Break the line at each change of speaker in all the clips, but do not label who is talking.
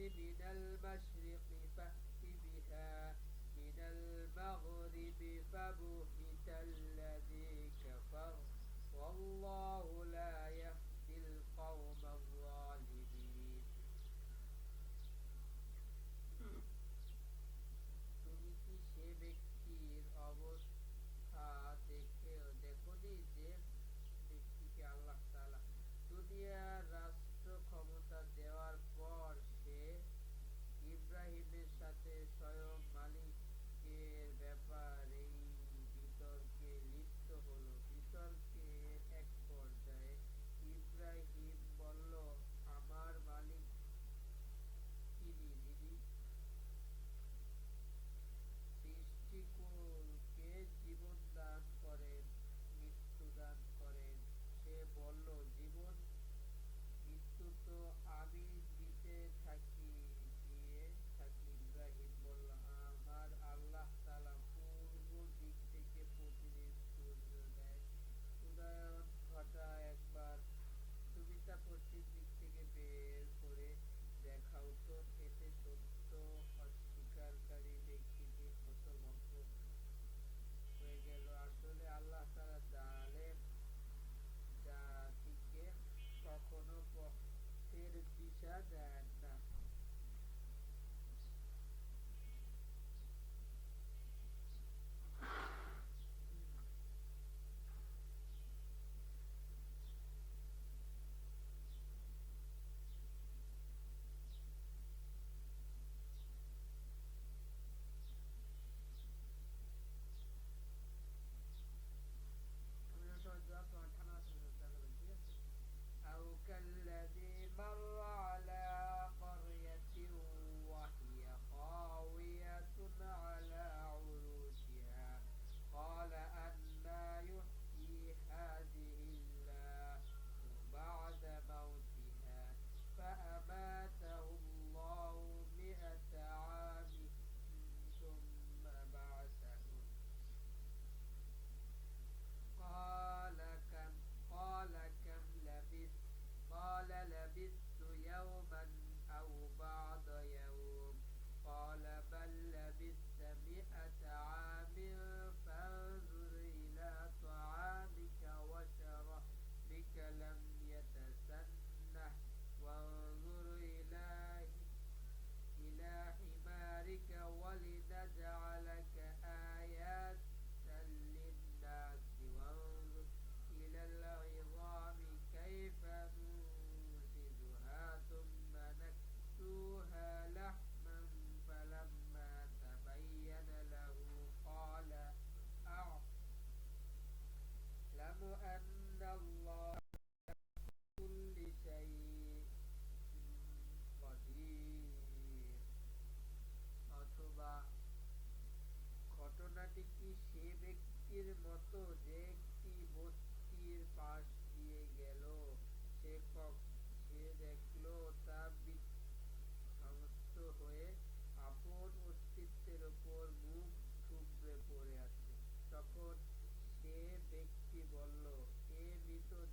من المشرق فأت بها من المغرب فبهت الذي كفر والله لا يهدي القوم الظالمين তুমি কি সে ব্যক্তির অবস্থা দেখে দেখো যে ব্যক্তিকে আল্লাহ তালা দুনিয়া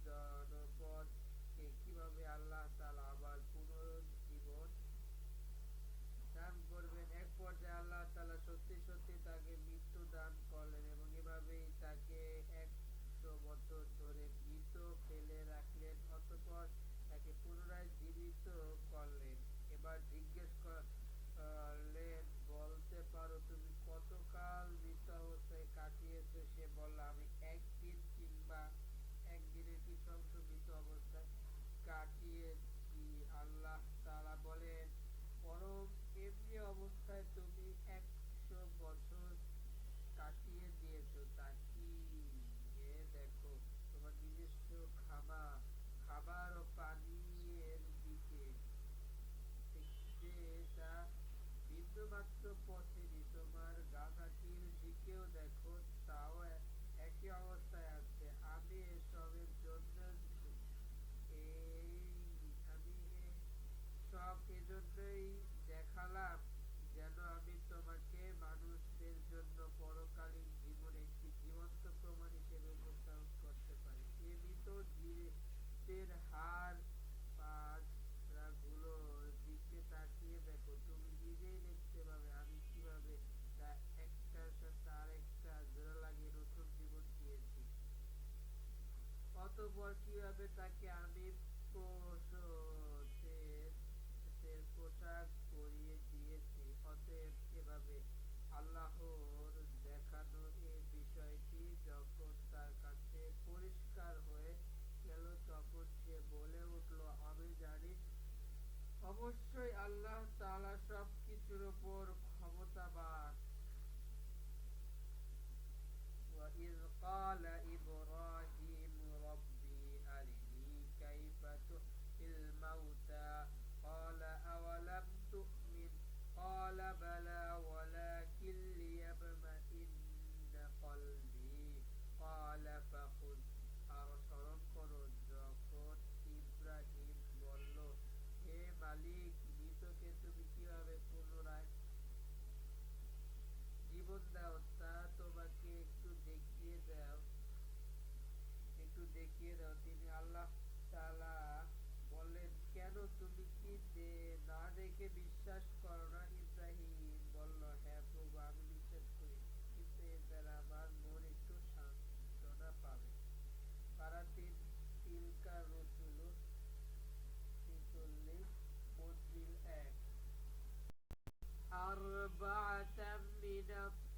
জনপদকে কীভাবে আল্লাহ তালা আবার পুনরুজ্জীবন দান করবেন? এক পর্যায়ে আল্লাহ তালা সত্যি সত্যি তাকে মৃত্যু দান করলেন এবং এভাবেই তাকে একশো বছর ধরে মৃত ফেলে রাখলেন, অতপর তাকে পুনরায় জীবিত করলেন। এবার জিজ্ঞেস করলেন, বলতে পারো তুমি এমনি অবস্থায় তুমি একশো বছর কাটিয়ে দিয়েছ তাকিয়ে দেখো? তোমার নিজস্ব খাবার খাবার ও পানীয়ের দিকে এটা বিন্দুমাত্র পথেরই। তোমার গাধাটির দিকেও দেখো, তাও একই অবস্থায় আছে। আমি এসবের জন্য এই, আমি সব এজন্যই দেখা অবশ্যই আল্লাহ তাআলা সব কিছুর উপর ক্ষমতাবান وإذ قال إبراهيم ربي أرني كيف تحيي الموتى قال أولم تؤمن قال بلى ولكن ليطمئن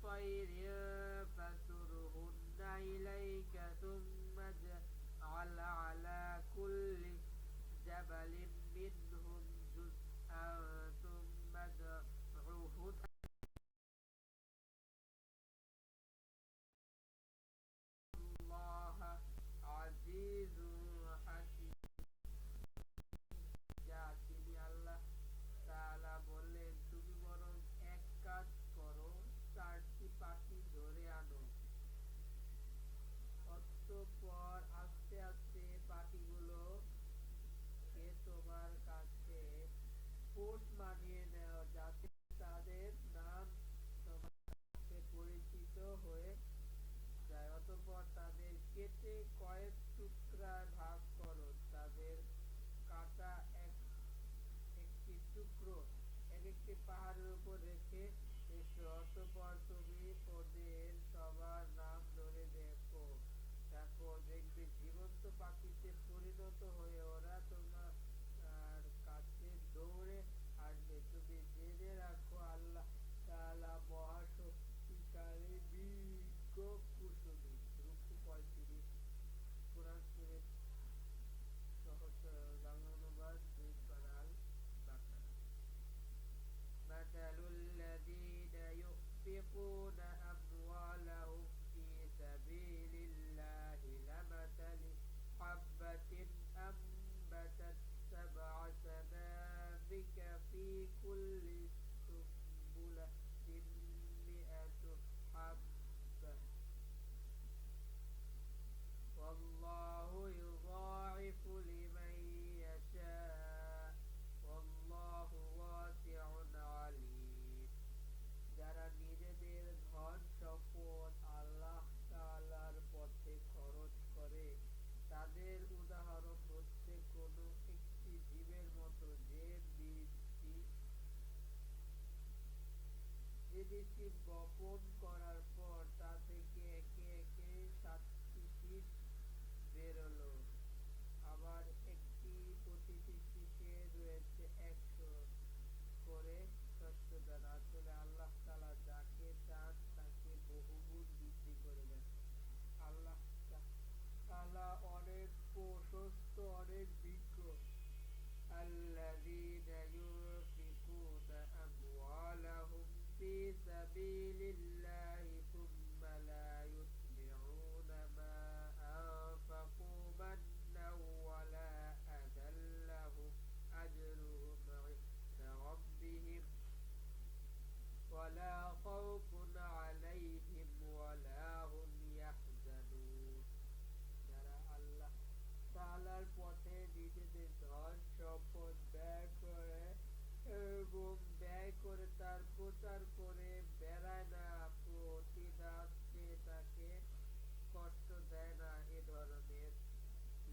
الطير فسرهن إليك ثم اجعل على كل جبل منهم جزءا পোষ মানিয়ে নেও যাতে তাদের নাম তোমার পরিচিত হয়ে যায় অতঃপর তাদের কেটে কয়েক টুকরায় ভাগ করো তাদের কাটা এক একটি টুকরো এক একটি পাহাড়ের উপর রেখে এসো অতঃপর তুমি ওদের সবার নাম ধরে দেখো দেখো দেখবে জীবন্ত পাখিতে পরিণত হয়ে ওরা কাছে দৌড়ে আসবে তুমি জেনে রাখো আল্লাহ তাআলা মহাশক্তিশালী বিজ্ঞ কুশলী রুকু পঁয়ত্রিশ কোরআন শরীফ সহস্র বাংলা অনুবাদ দুই করাল বাংলা مثل الذين ينفقون أموالهم في سبيل الله سنابك في كل নিজেদের ধন সম্পদ ব্যয় করে, এবং ব্যয় করে তার প্রচার করে বেড়ায় না প্রতিদানকে তাকে কষ্ট দেয় না এ ধরনের।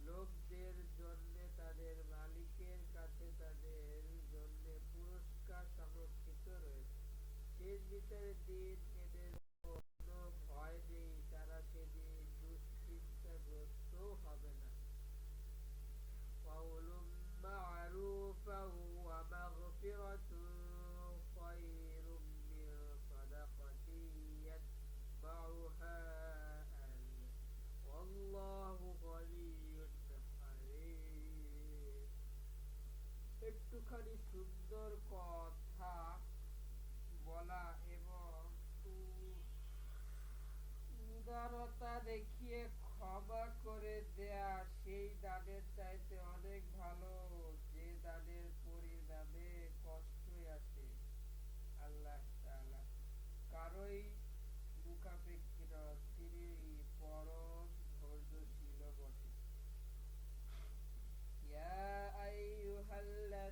লোকদের জন্য তাদের মালিকের কাছে তাদের জন্য পুরস্কার সংরক্ষিত রয়েছে। শেষ বিচারের দিন একটুখানি সুন্দর কথা বলা এবং উদারতা দেখিয়ে ক্ষমা করে দেয়া, সেই দানের চাইতে অনেক ভালো। যে দানের পরিণামে কষ্টই আছে আল্লাহ কারোই মুখাপেক্ষী তিনি পরম ধৈর্যশীল বটে। ইয়া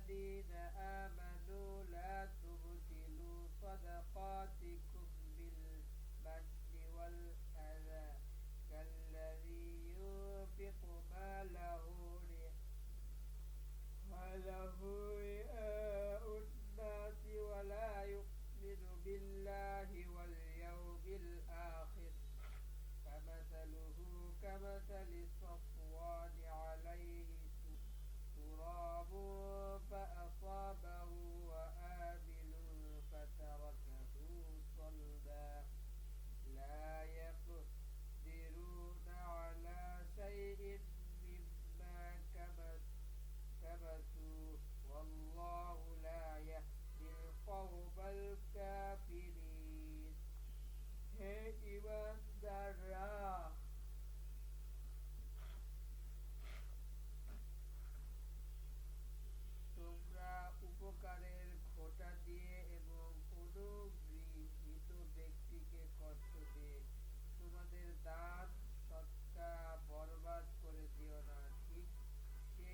الذين آمنوا لا تبطلوا صدقاتكم بالمن والأذى. كالذي ينفق ماله وله رئاء الناس ولا يؤمن بالله واليوم الآخر. فمثله كمثل صفوان عليه تراب فأصابه وآبل فتركه صلدا. لا يقدرون على شيء مما كبتوا. والله لا يهدي القوم الكافرين. هي إيمان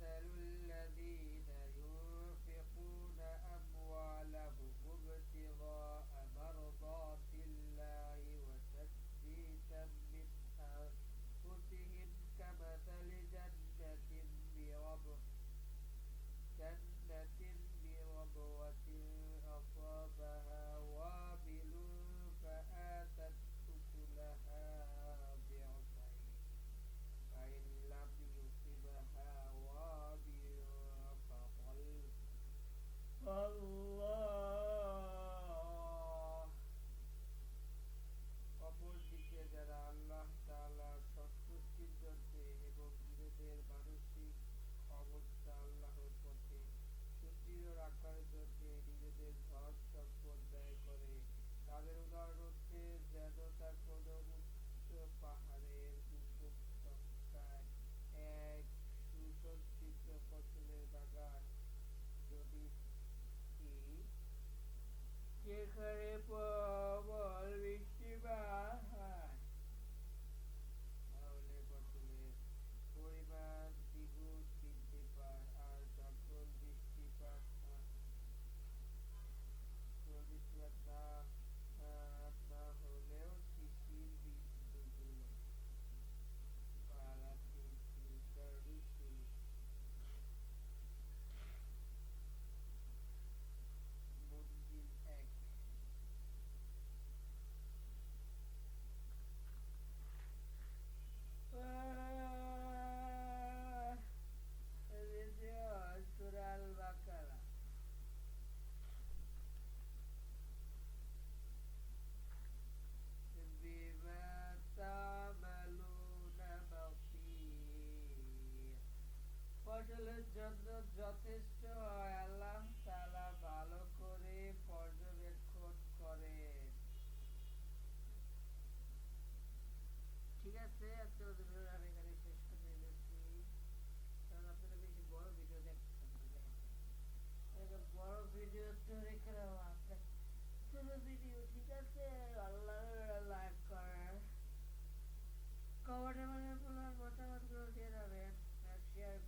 مثل জোরে মানে করে আপনার পুরো ভিডিও ঠিক আছে আল্লাহর লাইক করার কমেন্ট এবং মতামতগুলো দিয়ে যাবে শেয়ার